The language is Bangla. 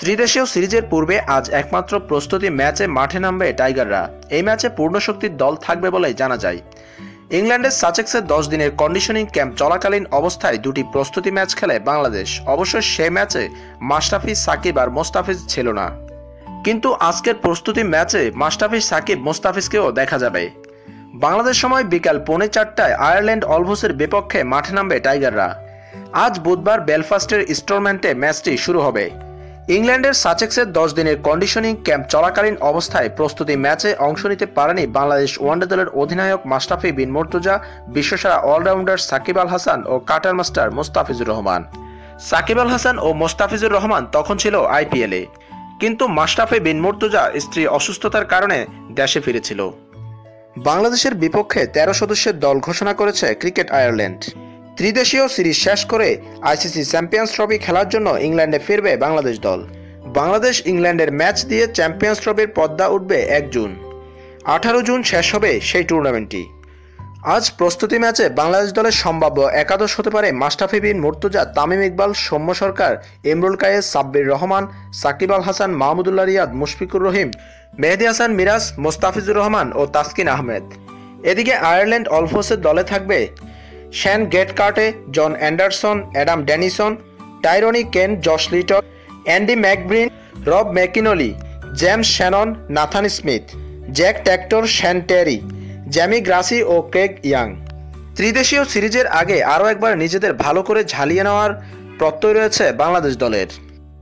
ত্রিদেশীয় সিরিজের পূর্বে আজ একমাত্র প্রস্তুতি ম্যাচে মাঠে নামবে টাইগাররা। এই ম্যাচে পূর্ণ শক্তির দল থাকবে বলেই জানা যায়। ইংল্যান্ডের সাচেক্সের দশ দিনের কন্ডিশনিং ক্যাম্প চলাকালীন অবস্থায় দুটি প্রস্তুতি ম্যাচ খেলে বাংলাদেশ। অবশ্য সে ম্যাচে মাশরাফি, সাকিব আর মোস্তাফিজ ছিল না। কিন্তু আজকের প্রস্তুতি ম্যাচে মাশরাফি, সাকিব, মোস্তাফিজকেও দেখা যাবে। বাংলাদেশ সময় বিকাল পৌনে চারটায় আয়ারল্যান্ড অলভোসের বিপক্ষে মাঠে নামবে টাইগাররা। আজ বুধবার বেলফাস্টের স্টোরম্যান্টে ম্যাচটি শুরু হবে। ইংল্যান্ডের সাচেক্সের দশ দিনের কন্ডিশনিং ক্যাম্প চলাকালীন অবস্থায় প্রস্তুতি ম্যাচে অংশ নিতে পারেনি বাংলাদেশ ওয়ানডে দলের অধিনায়ক মাশরাফি বিন মর্তুজা, বিশ্বসেরা অলরাউন্ডার সাকিব আল হাসান ও কাটার মাস্টার মোস্তাফিজুর রহমান। সাকিব আল হাসান ও মোস্তাফিজুর রহমান তখন ছিল আইপিএলে, কিন্তু মাশরাফি বিন মর্তুজা স্ত্রী অসুস্থতার কারণে দেশে ফিরেছিল। বাংলাদেশের বিপক্ষে তেরো সদস্যের দল ঘোষণা করেছে ক্রিকেট আয়ারল্যান্ড। ত্রিদেশীয় সিরিজ শেষ করে আইসিসি চ্যাম্পিয়ন্স ট্রফি খেলার জন্য ইংল্যান্ডে ফিরবে বাংলাদেশ দল। বাংলাদেশ ইংল্যান্ডের ম্যাচ দিয়ে চ্যাম্পিয়ন্স ট্রফির পদ্মা উঠবে এক জুন। আঠারো জুন শেষ হবে সেই টুর্নামেন্টটি। আজ প্রস্তুতি ম্যাচে বাংলাদেশ দলের সম্ভাব্য একাদশ হতে পারে মাস্টাফি বিন মুর্তুজা, তামিম ইকবাল, সৌম্য সরকার, ইমরুল কায়েস, সাব্বির রহমান, সাকিব আল হাসান, মাহমুদুল্লাহ রিয়াদ, মুশফিকুর রহিম, মেহেদি হাসান, মিরাজ, মোস্তাফিজুর রহমান ও তাসকিন আহমেদ। এদিকে আয়ারল্যান্ড অলফোসের দলে থাকবে শ্যান গেটকার্টে জন অ্যান্ডারসন অ্যাডাম ড্যানিসন টাইরনি কেন Josh Liton Andy McBrine Rob McKinlay James Shannon Nathan Smith Jack Tector Shane Terry Jamie Grassi ও কেক ইয়াং ত্রিদেশীয় সিরিজের আগে আরও একবার নিজেদের ভালো করে ঝালিয়ে নেওয়ার প্রত্যয় রয়েছে বাংলাদেশ দলের।